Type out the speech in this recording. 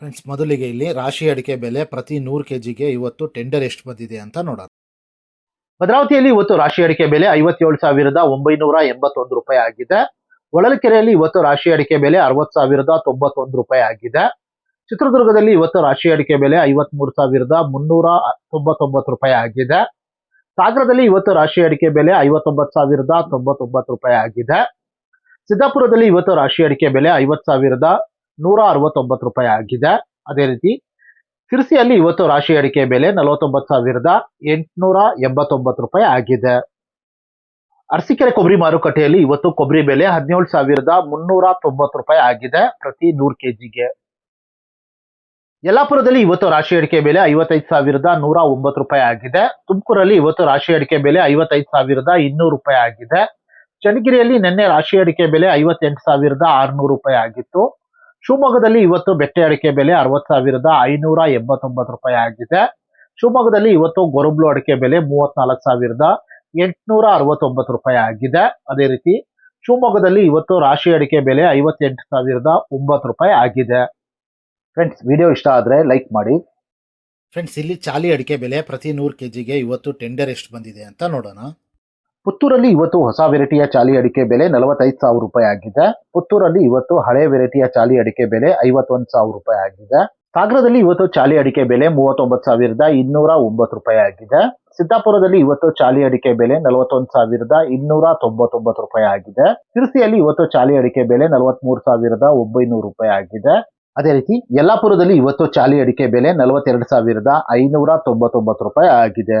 Friends ಮೊದಲಿಗೆ ಇಲ್ಲಿ ರಾಶಿ ಅಡಿಕೆ ಬೆಲೆ ಪ್ರತಿ ನೂರು ಕೆ ಜಿಗೆ ಇವತ್ತು ಟೆಂಡರ್ ಎಷ್ಟು ಬಂದಿದೆ ಅಂತ ನೋಡೋಣ. ಭದ್ರಾವತಿಯಲ್ಲಿ ಇವತ್ತು ರಾಶಿ ಅಡಿಕೆ ಬೆಲೆ ಐವತ್ತೇಳು ಸಾವಿರದ ಒಂಬೈನೂರ ಎಂಬತ್ತೊಂದು ರೂಪಾಯಿ ಆಗಿದೆ. ಹೊಳಲ್ಕೆರೆಯಲ್ಲಿ ಇವತ್ತು ರಾಶಿ ಅಡಿಕೆ ಬೆಲೆ ಅರವತ್ ಸಾವಿರದ ತೊಂಬತ್ತೊಂದು ರೂಪಾಯಿ ಆಗಿದೆ. ಚಿತ್ರದುರ್ಗದಲ್ಲಿ ಇವತ್ತು ರಾಶಿ ಅಡಿಕೆ ಬೆಲೆ ಐವತ್ಮೂರು ಸಾವಿರದ ಮುನ್ನೂರ ತೊಂಬತ್ತೊಂಬತ್ತು ರೂಪಾಯಿ ಆಗಿದೆ. ಸಾಗರದಲ್ಲಿ ಇವತ್ತು ರಾಶಿ ಅಡಿಕೆ ಬೆಲೆ ಐವತ್ತೊಂಬತ್ತು ಸಾವಿರದ ತೊಂಬತ್ತೊಂಬತ್ತು ರೂಪಾಯಿ ಆಗಿದೆ. ಸಿದ್ದಾಪುರದಲ್ಲಿ ಇವತ್ತು ರಾಶಿ ಅಡಿಕೆ ಬೆಲೆ ಐವತ್ ಸಾವಿರದ ನೂರ ಅರವತ್ತೊಂಬತ್ತು ರೂಪಾಯಿ ಆಗಿದೆ. ಅದೇ ರೀತಿ ಸಿರ್ಸಿಯಲ್ಲಿ ಇವತ್ತು ರಾಶಿ ಅಡಿಕೆ ಬೆಲೆ ನಲವತ್ತೊಂಬತ್ತು ಸಾವಿರದ ಎಂಟುನೂರ ಎಂಬತ್ತೊಂಬತ್ತು ರೂಪಾಯಿ ಆಗಿದೆ. ಅರಸಿಕೆರೆ ಕೊಬ್ಬರಿ ಮಾರುಕಟ್ಟೆಯಲ್ಲಿ ಇವತ್ತು ಕೊಬ್ಬರಿ ಬೆಲೆ ಹದಿನೇಳು ಸಾವಿರದ ಮುನ್ನೂರ ತೊಂಬತ್ತು ರೂಪಾಯಿ ಆಗಿದೆ ಪ್ರತಿ ನೂರು ಕೆಜಿಗೆ. ಯಲ್ಲಾಪುರದಲ್ಲಿ ಇವತ್ತು ರಾಶಿ ಅಡಿಕೆ ಬೆಲೆ ಐವತ್ತೈದು ಸಾವಿರದ ನೂರ ಒಂಬತ್ತು ರೂಪಾಯಿ ಆಗಿದೆ. ತುಮಕೂರಲ್ಲಿ ಇವತ್ತು ರಾಶಿ ಅಡಿಕೆ ಬೆಲೆ ಐವತ್ತೈದು ಸಾವಿರದ ಇನ್ನೂರು ರೂಪಾಯಿ ಆಗಿದೆ. ಚನ್ನಗಿರಿಯಲ್ಲಿ ನಿನ್ನೆ ರಾಶಿ ಅಡಿಕೆ ಬೆಲೆ ಐವತ್ತೆಂಟು ಸಾವಿರದ ಆರುನೂರು ರೂಪಾಯಿ ಆಗಿತ್ತು. ಶಿವಮೊಗ್ಗದಲ್ಲಿ ಇವತ್ತು ಬೆಟ್ಟೆ ಅಡಿಕೆ ಬೆಲೆ ಅರವತ್ ಸಾವಿರದ ಐನೂರ ಎಂಬತ್ತೊಂಬತ್ತು ರೂಪಾಯಿ ಆಗಿದೆ. ಶಿವಮೊಗ್ಗದಲ್ಲಿ ಇವತ್ತು ಗೊರಬ್ಲು ಅಡಿಕೆ ಬೆಲೆ ಮೂವತ್ನಾಲ್ಕು ಸಾವಿರದ ಎಂಟುನೂರ ಅರವತ್ತೊಂಬತ್ತು ರೂಪಾಯಿ ಆಗಿದೆ. ಅದೇ ರೀತಿ ಶಿವಮೊಗ್ಗದಲ್ಲಿ ಇವತ್ತು ರಾಶಿ ಅಡಿಕೆ ಬೆಲೆ ಐವತ್ತೆಂಟು ಸಾವಿರದ ಒಂಬತ್ತು ರೂಪಾಯಿ ಆಗಿದೆ. ಫ್ರೆಂಡ್ಸ್ ವಿಡಿಯೋ ಇಷ್ಟ ಆದರೆ ಲೈಕ್ ಮಾಡಿ. ಫ್ರೆಂಡ್ಸ್ ಇಲ್ಲಿ ಚಾಲಿ ಅಡಿಕೆ ಬೆಲೆ ಪ್ರತಿ ನೂರು ಕೆ ಜಿಗೆ ಇವತ್ತು ಟೆಂಡರ್ ಎಷ್ಟು ಬಂದಿದೆ ಅಂತ ನೋಡೋಣ. ಪುತ್ತೂರಲ್ಲಿ ಇವತ್ತು ಹೊಸ ವೆರೈಟಿಯ ಚಾಲಿ ಅಡಿಕೆ ಬೆಲೆ ನಲವತ್ತೈದು ಸಾವಿರ ರೂಪಾಯಿ ಆಗಿದೆ. ಪುತ್ತೂರಲ್ಲಿ ಇವತ್ತು ಹಳೆ ವೆರೈಟಿಯ ಚಾಲಿ ಅಡಿಕೆ ಬೆಲೆ ಐವತ್ತೊಂದು ಸಾವಿರ ರೂಪಾಯಿ ಆಗಿದೆ. ಸಾಗರದಲ್ಲಿ ಇವತ್ತು ಚಾಲಿ ಅಡಿಕೆ ಬೆಲೆ ಮೂವತ್ತೊಂಬತ್ತು ಸಾವಿರದ ಇನ್ನೂರ ಒಂಬತ್ತು ರೂಪಾಯಿ ಆಗಿದೆ. ಸಿದ್ದಾಪುರದಲ್ಲಿ ಇವತ್ತು ಚಾಲಿ ಅಡಿಕೆ ಬೆಲೆ ನಲವತ್ತೊಂದು ಸಾವಿರದ ಇನ್ನೂರ ತೊಂಬತ್ತೊಂಬತ್ತು ರೂಪಾಯಿ ಆಗಿದೆ. ತಿರ್ಸಿಯಲ್ಲಿ ಇವತ್ತು ಚಾಲಿ ಅಡಿಕೆ ಬೆಲೆ ನಲವತ್ಮೂರು ಸಾವಿರದ ಒಂಬೈನೂರು ರೂಪಾಯಿ ಆಗಿದೆ. ಅದೇ ರೀತಿ ಯಲ್ಲಾಪುರದಲ್ಲಿ ಇವತ್ತು ಚಾಲಿ ಅಡಿಕೆ ಬೆಲೆ ನಲವತ್ತೆರಡು ಸಾವಿರದ ಐನೂರ ತೊಂಬತ್ತೊಂಬತ್ತು ರೂಪಾಯಿ ಆಗಿದೆ.